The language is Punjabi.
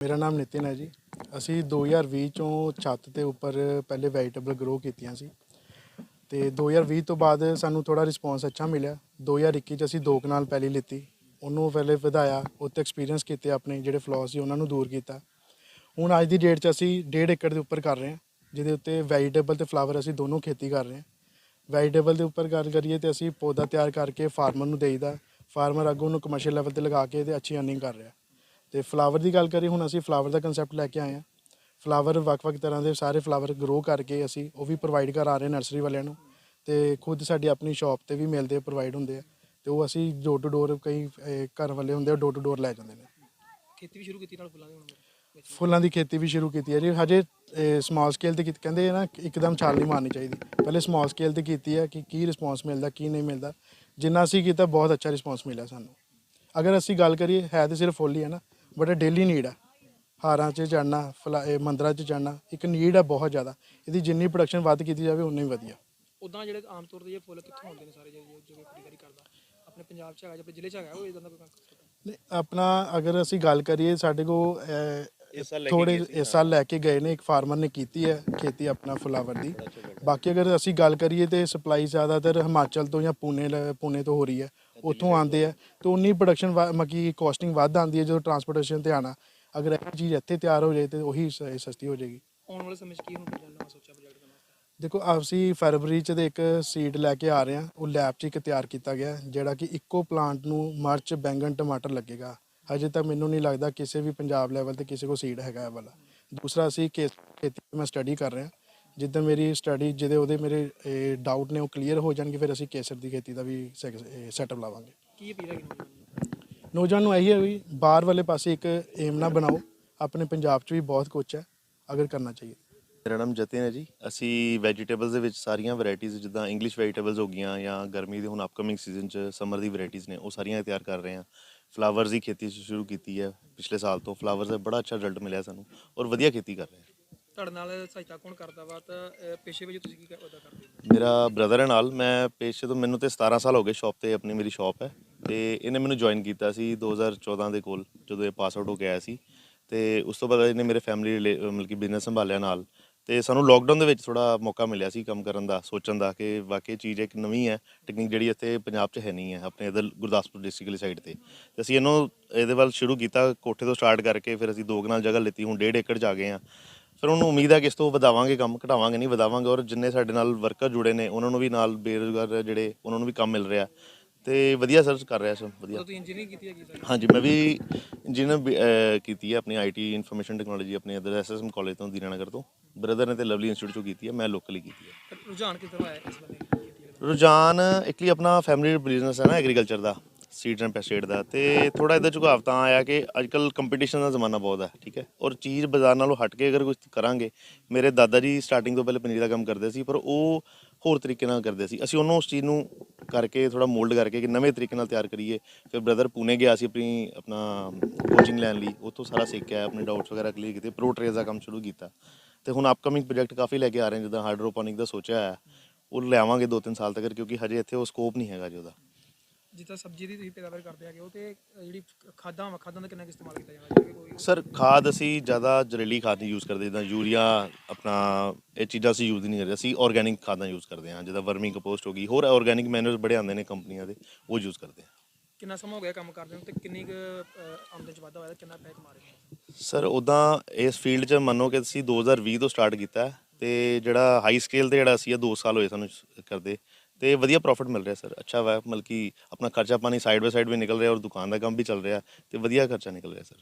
ਮੇਰਾ ਨਾਮ ਨਿਤਿਨ ਹੈ ਜੀ। ਅਸੀਂ 2020 ਚੋਂ ਛੱਤ ਦੇ ਉੱਪਰ ਪਹਿਲੇ ਵੈਜੀਟੇਬਲ ਗਰੋ ਕੀਤੀਆਂ ਸੀ। ਤੇ 2020 ਤੋਂ ਬਾਅਦ ਸਾਨੂੰ ਥੋੜਾ ਰਿਸਪੌਂਸ ਅੱਛਾ ਮਿਲਿਆ। 2021 ਚ ਅਸੀਂ ਦੋ ਕਨਾਲ ਪਹਿਲੀ ਲਿੱਤੀ। ਉਹਨੂੰ ਪਹਿਲੇ ਵਧਾਇਆ ਉੱਤੇ ਐਕਸਪੀਰੀਅੰਸ ਕੀਤੇ ਆਪਣੇ ਜਿਹੜੇ ਫਲॉस ਸੀ ਉਹਨਾਂ ਨੂੰ ਦੂਰ ਕੀਤਾ। ਹੁਣ ਅੱਜ ਦੀ ਡੇਟ 'ਚ ਅਸੀਂ 1.5 ਏਕੜ ਦੇ ਉੱਪਰ ਕਰ ਰਹੇ ਹਾਂ, ਜਿਹਦੇ ਉੱਤੇ ਵੈਜੀਟੇਬਲ ਤੇ ਫਲਾਵਰ ਅਸੀਂ ਦੋਨੋਂ ਖੇਤੀ ਕਰ ਰਹੇ ਹਾਂ। ਵੈਜੀਟੇਬਲ ਦੇ ਉੱਪਰ ਗੱਲ ਕਰੀਏ ਤੇ ਅਸੀਂ ਪੌਦਾ ਤਿਆਰ ਕਰਕੇ ਫਾਰਮਰ ਨੂੰ ਦੇਈਦਾ। ਫਾਰਮਰ ਅੱਗੋਂ ਉਹਨੂੰ ਕਮਰਸ਼ੀਅਲ ਲੈਵਲ ਤੇ ਲਗਾ ਕੇ ਤੇ ਅੱਛੀ ਅਰਨਿੰਗ ਕਰ ਰਿਹਾ। ਤੇ ਫਲਾਵਰ ਦੀ ਗੱਲ ਕਰੀਏ ਹੁਣ ਅਸੀਂ ਫਲਾਵਰ ਦਾ ਕਨਸੈਪਟ ਲੈ ਕੇ ਆਏ ਹਾਂ। ਫਲਾਵਰ ਵੱਖ-ਵੱਖ ਤਰ੍ਹਾਂ ਦੇ ਸਾਰੇ ਫਲਾਵਰ ਗਰੋ ਕਰਕੇ ਅਸੀਂ ਉਹ ਵੀ ਪ੍ਰੋਵਾਈਡ ਕਰਾ ਰਹੇ ਨਰਸਰੀ ਵਾਲਿਆਂ ਨੂੰ। ਤੇ ਖੁਦ ਸਾਡੀ ਆਪਣੀ ਸ਼ਾਪ ਤੇ ਵੀ ਮਿਲਦੇ ਪ੍ਰੋਵਾਈਡ ਹੁੰਦੇ ਆ। ਤੇ ਉਹ ਅਸੀਂ ਡੋਰ ਟੂ ਡੋਰ ਕਈ ਅਹ, ਘਰ ਵਾਲੇ ਹੁੰਦੇ ਆ ਡੋਰ ਟੂ ਡੋਰ ਲੈ ਜਾਂਦੇ ਨੇ। ਖੇਤੀ ਵੀ ਸ਼ੁਰੂ ਕੀਤੀ ਨਾਲ ਫੁੱਲਾਂ ਦੀ ਹੁਣ। ਫੁੱਲਾਂ ਦੀ ਖੇਤੀ ਵੀ ਸ਼ੁਰੂ ਕੀਤੀ ਹੈ ਜੀ। ਹਜੇ ਸਮਾਲ ਸਕੇਲ ਤੇ ਕੀਤੀ- ਕਹਿੰਦੇ ਆ ਨਾ ਕਿ ਇੱਕਦਮ ਛਾਲ ਨਹੀਂ ਮਾਰਨੀ ਚਾਹੀਦੀ। ਪਹਿਲੇ ਸਮਾਲ ਸਕੇਲ ਤੇ ਕੀਤੀ ਹੈ ਕਿ ਕੀ ਰਿਸਪੌਂਸ ਮਿਲਦਾ ਕੀ ਨਹੀਂ ਮਿਲਦਾ। ਜਿੰਨਾ ਅਸੀਂ ਕੀਤਾ ਬਹੁਤ ਅੱਛਾ ਰਿਸਪੌਂਸ ਮਿਲਿਆ ਸਾਨੂੰ। ਅਗਰ ਅਸੀਂ ਗੱਲ ਕਰੀਏ ਹੈ ਤੇ ਸਿਰਫ ਫੁੱਲ ਹੀ ਹੈ ਨਾ। ਬਟ ਡੇਲੀ ਨੀਡ ਹੈ ਹਾਰਾਂ 'ਚ ਚੜਨਾ ਫਲਾ ਇਹ ਮੰਦਰਾਂ 'ਚ ਚੜਨਾ ਇੱਕ ਨੀਡ ਹੈ ਬਹੁਤ ਜ਼ਿਆਦਾ। ਇਹਦੀ ਜਿੰਨੀ ਪ੍ਰੋਡਕਸ਼ਨ ਵੱਧ ਕੀਤੀ ਜਾਵੇ ਉਨੀ ਵਧੀਆ। ਉਦਾਂ ਜਿਹੜੇ ਆਮ ਤੌਰ ਤੇ ਇਹ ਫੁੱਲ ਕਿੱਥੋਂ ਆਉਂਦੇ ਨੇ ਸਾਰੇ ਜਿਹੜੇ ਜਿਹੜੇ ਖਰੀਦਦਾਰੀ ਕਰਦਾ? ਆਪਣੇ ਪੰਜਾਬ 'ਚ ਹੈਗਾ ਜਾਂ ਆਪਣੇ ਜ਼ਿਲ੍ਹੇ 'ਚ ਹੈਗਾ ਉਹ ਇਦਾਂ ਦਾ ਕੋਈ concept? ਨਹੀਂ, ਆਪਣਾ ਅਗਰ ਅਸੀਂ ਗੱਲ ਕਰੀਏ ਸਾਡੇ ਕੋ ਇਸ ਸਾਲ ਲੈ ਕੇ ਥੋੜੇ ਇਸ ਸਾਲ ਲੈ ਕੇ ਗਏ ਨੇ ਇੱਕ ਫਾਰਮਰ ਨੇ ਕੀਤੀ ਹੈ ਖੇਤੀ ਆਪਣਾ ਫੁਲਾਵਰ ਦੀ। ਬਾਕੀ ਅਗਰ ਅਸੀਂ ਗੱਲ ਕਰੀਏ ਤੇ ਸਪਲਾਈ ਜ਼ਿਆਦਾਤਰ ਹਿਮਾਚਲ ਤੋਂ ਜਾਂ ਲ- ਪੁਣੇ ਤੋਂ ਹੋ ਰਹੀ ਹੈ। ਉੱਥੋਂ ਆਉਂਦੇ ਆ ਤੇ ਉਨੀ ਪ੍ਰੋਡਕਸ਼ਨ ਮਕੀ ਕਾਸਟਿੰਗ ਵੱਧ ਆਉਂਦੀ ਹੈ ਜਦੋਂ ਟਰਾਂਸਪੋਰਟੇਸ਼ਨ ਤੇ ਆਣਾ ਅਗਰ ਇਹ ਚੀਜ਼ ਇੱਥੇ ਤਿਆਰ ਹੋ ਜਾਏ ਤੇ ਉਹੀ ਸ- ਸਸਤੀ ਹੋ ਜਾਏਗੀ। ਆਉਣ ਵਾਲੇ ਸਮੇਂ 'ਚ ਕੀ ਹੁਣ ਪ੍ਰੋਜੈਕਟ ਨਵਾਂ ਸੋਚਿਆ ਪ੍ਰੋਜੈਕਟ ਵਾਸਤੇ? ਦੇਖੋ ਅਸੀਂ ਫਰਵਰੀ ਚ ਦੇ ਇੱਕ ਸੀਡ ਲੈ ਕੇ ਆ ਰਹੇ ਹਾਂ। ਉਹ ਲੈਬ 'ਚ ਇੱਕ ਤਿਆਰ ਕੀਤਾ ਗਿਆ ਹੈ, ਜਿਹੜਾ ਕਿ ਇੱਕੋ ਪਲਾਂਟ ਨੂੰ ਮਰਚ ਬੈਂਗਣ ਟਮਾਟਰ ਲੱਗੇਗਾ। ਹਜੇ ਤੱਕ ਮੈਨੂੰ ਨਹੀਂ ਲੱਗਦਾ ਕਿਸੇ ਵੀ ਪੰਜਾਬ ਲੈਵਲ ਤੇ ਕਿਸੇ ਕੋ ਸੀਡ ਹੈਗਾ ਇਹ ਵਾਲਾ। ਦੂਸਰਾ ਅਸੀਂ ਕੇਸ ਖੇਤੀ ਮੈਂ ਸਟੱਡੀ ਕਰ ਰਿਹਾ। ਜਿੱਦਾਂ ਮੇਰੀ ਸਟੱਡੀ ਜਿਹਦੇ ਉਹਦੇ ਮੇਰੇ ਡਾਊਟ ਨੇ ਉਹ ਕਲੀਅਰ ਹੋ ਜਾਣਗੇ ਫਿਰ ਅਸੀਂ ਕੇਸਰ ਦੀ ਖੇਤੀ ਦਾ ਵੀ ਸੈਟਅਪ ਲਾਵਾਂਗੇ। ਕੀ ਅਪੀਲ ਨੂੰ ਨੌਜਵਾਨ ਨੂੰ ਇਹੀ ਹੈ ਵੀ ਬਾਹਰ ਵਾਲੇ ਪਾਸੇ ਇੱਕ ਏਮ ਨਾ ਬਣਾਓ। ਆਪਣੇ ਪੰਜਾਬ 'ਚ ਵੀ ਬਹੁਤ ਕੁਝ ਹੈ ਅਗਰ ਕਰਨਾ ਚਾਹੀਏ। ਮੇਰਾ ਨਾਮ ਜਤਿਨ ਹੈ ਜੀ। ਅਸੀਂ ਵੈਜੀਟੇਬਲਸ ਦੇ ਵਿੱਚ ਸਾਰੀਆਂ ਵੈਰਾਈਟੀਆਂ ਜਿੱਦਾਂ ਇੰਗਲਿਸ਼ ਵੈਜੀਟੇਬਲਸ ਹੋ ਗਈਆਂ ਜਾਂ ਗਰਮੀ ਦੇ ਹੁਣ ਅਪਕਮਿੰਗ ਸੀਜ਼ਨ 'ਚ ਸਮਰ ਦੀ ਵੈਰਾਈਟੀਆਂ ਨੇ ਉਹ ਸਾਰੀਆਂ ਤਿਆਰ ਕਰ ਰਹੇ ਹਾਂ। ਫਲਾਵਰਸ ਦੀ ਖੇਤੀ ਸ਼ੁਰੂ ਕੀਤੀ ਹੈ। ਪਿਛਲੇ ਸਾਲ ਤੋਂ ਫਲਾਵਰਸ ਦਾ ਬੜਾ ਅੱਛਾ ਰਿਜ਼ਲਟ ਮਿਲਿਆ ਸਾਨੂੰ ਔਰ ਵਧੀਆ ਖੇਤੀ ਕਰ ਰਹੇ ਹਾਂ। ਤੁਹਾਡੇ ਨਾਲ ਸਹਾਇਤਾ ਕੌਣ ਕਰਦਾ ਵਾ ਤਾਂ ਪੇਸ਼ੇ ਵਜੋਂ ਤੁਸੀਂ ਕੀ ਕ- ਕਰਦੇ ਹੋ? ਮੇਰਾ ਬ੍ਰਦਰ ਹੈ ਨਾਲ, ਮੈਂ ਪੇਸ਼ੇ ਤੋਂ ਮੈਨੂੰ ਤੇ 17 ਸਾਲ ਹੋ ਗਏ ਸ਼ਾਪ ਤੇ, ਆਪਣੀ ਮੇਰੀ ਸ਼ਾਪ ਹੈ। ਤੇ ਇਹਨੇ ਮੈਨੂੰ ਜੁਆਇਨ ਕੀਤਾ ਸੀ 2014 ਦੇ ਕੋਲ, ਜਦੋਂ ਇਹ ਪਾਸ ਆਊਟ ਹੋ ਕੇ ਆਇਆ ਸੀ। ਤੇ ਉਸ ਤੋਂ ਬਾਅਦ ਇਹਨੇ ਮੇਰੇ ਫੈਮਿਲੀ ਮਤਲਬ ਕਿ ਬਿਜ਼ਨਸ ਸੰਭਾਲਿਆ ਨਾਲ। ਤੇ ਸਾਨੂੰ ਲੋਕਡਾਊਨ ਦੇ ਵਿੱਚ ਥੋੜਾ ਮੌਕਾ ਮਿਲਿਆ ਸੀ ਕੰਮ ਕਰਨ ਦਾ, ਸੋਚਣ ਦਾ ਕਿ ਵਾਕਈ ਚੀਜ਼ ਇੱਕ ਨਵੀਂ ਹੈ ਟੈਕਨੀਕ ਜਿਹੜੀ ਇੱਥੇ ਪੰਜਾਬ 'ਚ ਹੈ ਨਹੀਂ ਹੈ, ਆਪਣੇ ਇਧਰ ਗੁਰਦਾਸਪੁਰ ਡਿਸਟ੍ਰਿਕਟ ਵਾਲੀ ਸਾਈਡ ਤੇ। ਤੇ ਅਸੀਂ ਇਹਨੂੰ, ਇਹਦੇ ਵੱਲ ਸ਼ੁਰੂ ਕੀਤਾ, ਕੋਠੇ ਤੋਂ ਸਟਾਰਟ ਕਰਕੇ, ਫਿਰ ਅਸੀਂ ਦੋ ਕਨਾਲ ਜਗ੍ਹਾ ਲਿੱਤੀ, ਹੁਣ ਡੇਢ ਏਕੜ 'ਚ ਆ ਗਏ ਆ ਫਿਰ ਉਹਨੂੰ ਉਮੀਦ ਹੈ ਕਿ ਇਸ ਤੋਂ ਵਧਾਵਾਂਗੇ ਕੰਮ ਘਟਾਵਾਂਗੇ ਨਹੀਂ ਵਧਾਵਾਂਗੇ ਔਰ ਜਿੰਨੇ ਸਾਡੇ ਨਾਲ ਵਰਕਰ ਜੁੜੇ ਨੇ ਉਹਨਾਂ ਨੂੰ ਵੀ ਨਾਲ ਬੇਰੁਜ਼ਗਾਰ ਜਿਹੜੇ ਉਹਨਾਂ ਨੂੰ ਵੀ ਕੰਮ ਮਿਲ ਰਿਹਾ। ਤੇ ਵਧੀਆ ਸਰਚ ਕਰ ਰਿਹਾ ਸਭ ਵਧੀਆ। ਤੁਸੀਂ ਇੰਜੀਨੀਅਰਿੰਗ ਕੀਤੀ ਹੈਗੀ ਸਾਰੀ ਹਾਂਜੀ ਮੈਂ ਵੀ ਇੰਜੀਨੀਅਰ ਕੀਤੀ ਹੈ ਆਪਣੀ ਆਈਟੀ ਇਨਫੋਰਮੇਸ਼ਨ ਟੈਕਨੋਲੋਜੀ ਆਪਣੇ ਇਧਰ ਐਸਐਸਐਮ ਕਾਲਜ ਤੋਂ ਦੀਨਾਨਗਰ ਤੋਂ। ਬ੍ਰਦਰ ਨੇ ਤੇ ਲਵਲੀ ਇੰਸਟੀਚਿਊਟ ਤੋਂ ਕੀਤੀ ਹੈ ਮੈਂ ਲੋਕਲੀ ਕੀਤੀ ਹੈ। ਰੁਝਾਨ ਤਰ੍ਹਾਂ ਆਇਆ ਇਸ ਬੰਦੇ? ਰੁਝਾਨ ਇੱਕ ਲਈ ਆਪਣਾ ਫੈਮਿਲੀ ਬਿਜ਼ਨਸ ਹੈ ਨਾ ਐਗਰੀਕਲਚਰ ਦਾ। ਸੀਟ ਐਂਡ ਪੈਸਟਿਸਾਈਡ ਦਾ ਤੇ ਥੋੜਾ ਇਹਦਾ ਝੁਕਾਵ ਤਾਂ ਆਇਆ ਕਿ ਅੱਜਕੱਲ ਕੰਪੀਟੀਸ਼ਨ ਦਾ ਜ਼ਮਾਨਾ ਬਹੁਤ ਹੈ, ਠੀਕ ਹੈ? ਔਰ ਚੀਜ਼ ਬਾਜ਼ਾਰ ਨਾਲੋਂ ਹਟ ਕੇ ਅਗਰ ਕੁਝ ਕਰਾਂਗੇ, ਮੇਰੇ ਦਾਦਾ ਜੀ ਸਟਾਰਟਿੰਗ ਤੋਂ ਪਹਿਲੇ ਪਨੀਰ ਦਾ ਕੰਮ ਕਰਦੇ ਸੀ, ਪਰ ਉਹ ਹੋਰ ਤਰੀਕੇ ਨਾਲ ਕਰਦੇ ਸੀ। ਅਸੀਂ ਉਹਨੂੰ ਉਸ ਚੀਜ਼ ਨੂੰ ਕਰਕੇ ਥੋੜਾ ਮੋਲਡ ਕਰਕੇ ਕਿ ਨਵੇਂ ਤਰੀਕੇ ਨਾਲ ਤਿਆਰ ਕਰੀਏ। ਫਿਰ ਬ੍ਰਦਰ ਪੂਨੇ ਗਿਆ ਸੀ ਆਪਣੀ, ਆਪਣਾ ਕੋਚਿੰਗ ਲੈਣ ਲਈ। ਉੱਥੋਂ ਸਾਰਾ ਸਿੱਖਿਆ ਆਪਣੇ ਡਾਊਟਸ ਵਗੈਰਾ ਕਲੀਅਰ ਕੀਤੇ। ਪ੍ਰੋ ਟ੍ਰੇਸ ਦਾ ਕੰਮ ਸ਼ੁਰੂ ਕੀਤਾ। ਤੇ ਹੁਣ ਅਪਕਮਿੰਗ ਪ੍ਰੋਜੈਕਟ ਕਾਫੀ ਲੈ ਕੇ ਆ ਰਹੇ ਜਿੱਦਾਂ ਹਾਈਡਰੋਪੋਨਿਕ ਦਾ ਸੋਚਿਆ ਹੈ ਉਹ ਲਿਆਵਾਂਗੇ 2-3 ਸਾਲ ਤੱਕ, ਕਿਉਂਕਿ ਹਜੇ ਇੱਥੇ ਉਹ ਸਕੋਪ ਨਹੀਂ ਹੈਗਾ ਜੀ ਉਹਦਾ। ਜਿੱਦਾਂ ਸਬਜ਼ੀ ਦੀ ਤੁਸੀਂ ਪੈਦਾਵਾਰ ਕਰਦੇ ਹੈਗੇ ਉਹ ਤੇ ਜਿਹੜੀ ਖਾਦਾਂ ਵਾ ਖਾਦਾਂ ਦਾ ਕਿੰਨਾ ਕੁ ਇਸਤੇਮਾਲ ਕੀਤਾ ਜਾਂਦਾ ਜਿਵੇਂ ਕੋਈ ਸਰ ਖਾਦ ਅਸੀਂ ਜ਼ਿਆਦਾ ਜ਼ਹਿਰੀਲੀ ਖਾਦ ਨਹੀਂ ਯੂਜ਼ ਕਰਦੇ ਜਿੱਦਾਂ ਯੂਰੀਆ ਆਪਣਾ ਇਹ ਚੀਜ਼ਾਂ ਅਸੀਂ ਯੂਜ਼ ਨਹੀਂ ਕਰਦੇ ਅਸੀਂ ਆਰਗੈਨਿਕ ਖਾਦਾਂ ਯੂਜ਼ ਕਰਦੇ ਹਾਂ ਜਿੱਦਾਂ ਵਰਮਿੰਗ ਕੰਪੋਸਟ ਹੋ ਗਈ ਹੋਰ ਆਰਗੈਨਿਕ ਮੈਨੂਅਰ ਬੜੇ ਆਉਂਦੇ ਨੇ ਕੰਪਨੀਆਂ ਦੇ ਉਹ ਯੂਜ਼ ਕਰਦੇ ਹਾਂ। ਕਿੰਨਾ ਸਮਾਂ ਹੋ ਗਿਆ ਕੰਮ ਕਰਦੇ ਨੂੰ ਤੇ ਕਿੰਨੀ ਕੁ ਅਹ, ਆਮਦਨ ਚ ਵਾਧਾ ਹੋਇਆ ਤੇ ਕਿੰਨਾ ਪੈਸੇ ਕਮਾ ਰਹੇ ਹੋ? ਸਰ ਉਦਾਂ ਇਸ ਫੀਲਡ 'ਚ ਮੰਨੋ ਕਿ ਅਸੀਂ 2020 ਤੋਂ ਸਟਾਰਟ ਕੀਤਾ ਹੈ ਤੇ ਜਿਹੜਾ ਹਾਈ ਸਕੇਲ ਤੇ ਜਿਹੜਾ ਅਸੀਂ ਇਹ 2 ਸਾਲ ਹੋਏ ਸਾਨੂੰ ਸ- ਕਰਦੇ ਤੇ ਵਧੀਆ ਪ੍ਰੋਫਿਟ ਮਿਲ ਰਿਹਾ ਸਰ ਅੱਛਾ ਵਾ, ਮਤਲਬ ਕਿ ਆਪਣਾ ਖਰਚਾ ਪਾਣੀ ਸਾਈਡ ਬਾਈ ਸਾਈਡ ਵੀ ਨਿਕਲ ਰਿਹਾ ਔਰ ਦੁਕਾਨ ਦਾ ਕੰਮ ਵੀ ਚੱਲ ਰਿਹਾ ਤੇ ਵਧੀਆ ਖਰਚਾ ਨਿਕਲ ਰਿਹਾ ਸਰ